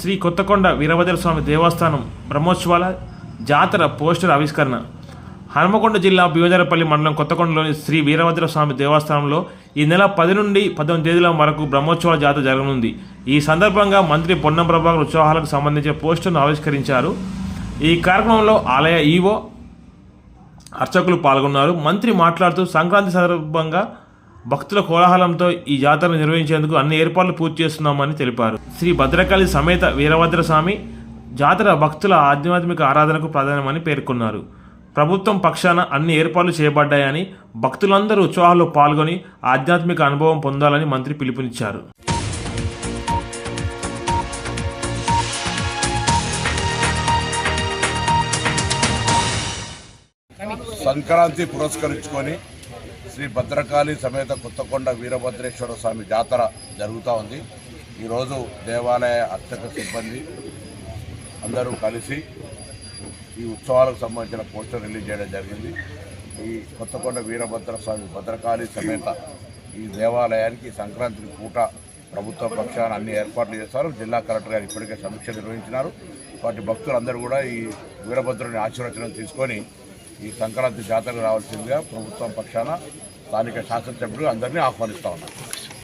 శ్రీ కొత్తకొండ వీరభద్ర స్వామి దేవస్థానం బ్రహ్మోత్సవాల జాతర పోస్టర్ ఆవిష్కరణ. హనుమకొండ జిల్లా భీమజరపల్లి మండలం కొత్తకొండలోని శ్రీ వీరభద్ర స్వామి దేవస్థానంలో ఈ నెల పది నుండి పద్దెనిమిది తేదీల వరకు బ్రహ్మోత్సవాల జాతర జరగనుంది. ఈ సందర్భంగా మంత్రి పొన్నం ప్రభాకర్ ఉత్సవాలకు సంబంధించిన పోస్టర్ను ఆవిష్కరించారు. ఈ కార్యక్రమంలో ఆలయ ఈవో అర్చకులు పాల్గొన్నారు. మంత్రి మాట్లాడుతూ సంక్రాంతి సందర్భంగా భక్తుల కోలాహలంతో ఈ జాతరను నిర్వహించేందుకు అన్ని ఏర్పాట్లు పూర్తి చేస్తున్నామని తెలిపారు. శ్రీ భద్రకాళి సమేత వీరభద్ర స్వామి జాతర భక్తుల ఆధ్యాత్మిక ఆరాధనకు ప్రధానమని పేర్కొన్నారు. ప్రభుత్వం పక్షాన అన్ని ఏర్పాట్లు చేయబడ్డాయని భక్తులందరూ ఉత్సవాల్లో పాల్గొని ఆధ్యాత్మిక అనుభవం పొందాలని మంత్రి పిలుపునిచ్చారు. సంక్రాంతి పురస్కరించుకొని శ్రీ భద్రకాళి సమేత కొత్తకొండ వీరభద్రేశ్వర స్వామి జాతర జరుగుతూ ఉంది. ఈరోజు దేవాలయ అర్చక సిబ్బంది అందరూ కలిసి ఈ ఉత్సవాలకు సంబంధించిన పోస్టర్ రిలీజ్ చేయడం జరిగింది. ఈ కొత్తకొండ వీరభద్ర స్వామి భద్రకాళి సమేత ఈ దేవాలయానికి సంక్రాంతి పూట ప్రభుత్వ పక్షాన అన్ని ఏర్పాట్లు చేస్తారు. జిల్లా కలెక్టర్ గారు ఇప్పటికే సమీక్ష నిర్వహించినారు. వాటి భక్తులందరూ కూడా ఈ వీరభద్రుని ఆశీర్వచనం తీసుకొని ఈ సంక్రాంతి జాతరకు రావాల్సిందిగా ప్రభుత్వం పక్షాన స్థానిక శాసనసభ్యులు అందరినీ ఆహ్వానిస్తా ఉన్నారు.